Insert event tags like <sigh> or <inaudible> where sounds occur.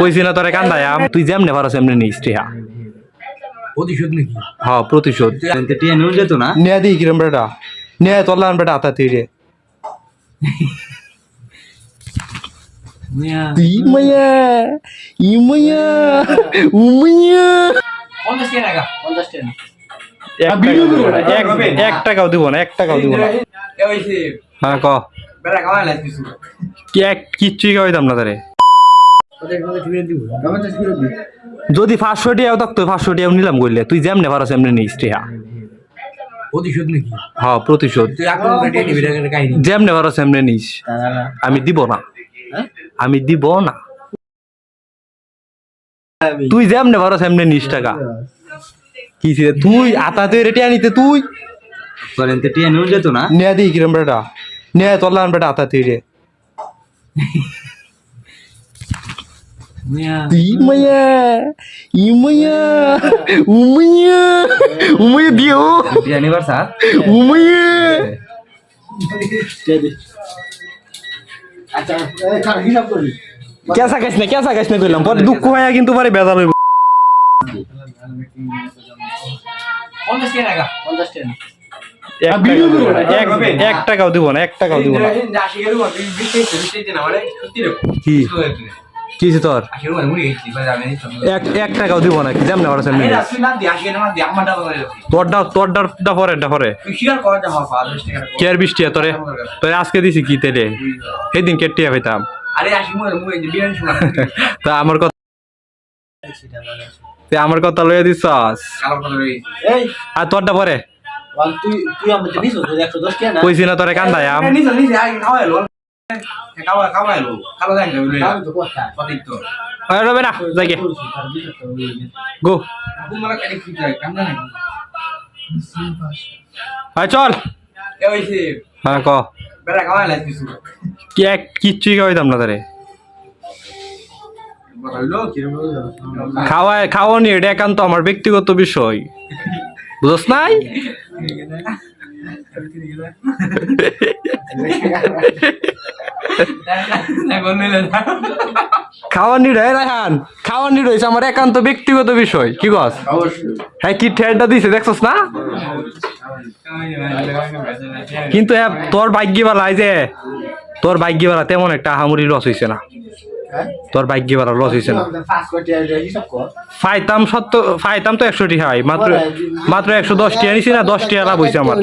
কইছি না? তোরে কান্দায় তুই যেমনে পারস এমনি নিস টিহা। প্রতিশোধ নাকি? হ্যাঁ প্রতিশোধ। টিয়া নিয়ে যেত না? নিয়ে দিই কিরম বেটা। নিয়ে তোলান বেটা আতা তীরে ইমায়া ইমায়া উমায়া এক টাকাও দিব না এক টাকাও দিব না হ্যাঁ ক। কি এক কিচ্ছুই খাওয়াইতাম না তারে। যদি পাঁচশো টিয়াও থাকতো পাঁচশো টিয়াও নিলাম করলে তুই যেমনে পারস এমনি নিস টিহা। প্রতিশোধ নাকি? হ্যাঁ প্রতিশোধ। যেমনে পারস এমনি নিস। আমি দিব না। আমি দিব না। তুই যেমনে পারস এমনি নিস টাকা। কি ছিল? তুই আতা তুই রেটে আনিতে তুই। করেন তো টিয়া নিয়ে যেত না? নিয়ে দিই কিরম বেটা? নিয়ে তোলান বেটা আতা তুই রে। ইমায়া ইমায়া উমায়া উমায়া দিও টিয়া নিবার স্যার উমায়া কেসা খাইস না কেসা খাইস না কইলাম পরে দুঃখ হয় কিন্তু পরে বেজাল হইব এক টাকাও দিব না, এক- এক টাকাও দিব না এক টাকাও দিব না কি কি হইছে তোর? এক এক টাকাও দিব না কি যেমন আমার সামনে তোর ডা তোর ডা ডা পরে ডা পরে। কে আর বৃষ্টি তোরে? তোরে আজকে দিছি কি তেলে? সেদিন কেটিয়া শোনা তা আমার কথা তে আমার কথা লইয়া এই। আর তোরটা পরে? কইছি না তোরে কান্দায় আরে রবে না গো। চল। হ্যাঁ ক। কিচ্ছুই খাওয়াইতাম না তারে। খাওয়ায় খাওয়ানি এটা একান্ত আমার ব্যক্তিগত বিষয়। বুঝছ নাই? <laughs> এখন নিলে খাওয়ানি রে রাহান খাওয়ানি রয়েছে আমার একান্ত ব্যক্তিগত বিষয়। কি অবশ্যই হ্যাঁ কি ঠেরটা দিছে, দেখছস না? কিন্তু এ তোর এই যে, তোর ভাগ্যবালা তেমন একটা হামুরি লস হইছে না। তোর ভাগ্যবালা লস হইছে না। ফাইতাম সত্য, ফাইতাম তো একশোটি হয়, মাত্র মাত্র একশো দশটি আনিছি না, দশটি লাভ হইছে আমার।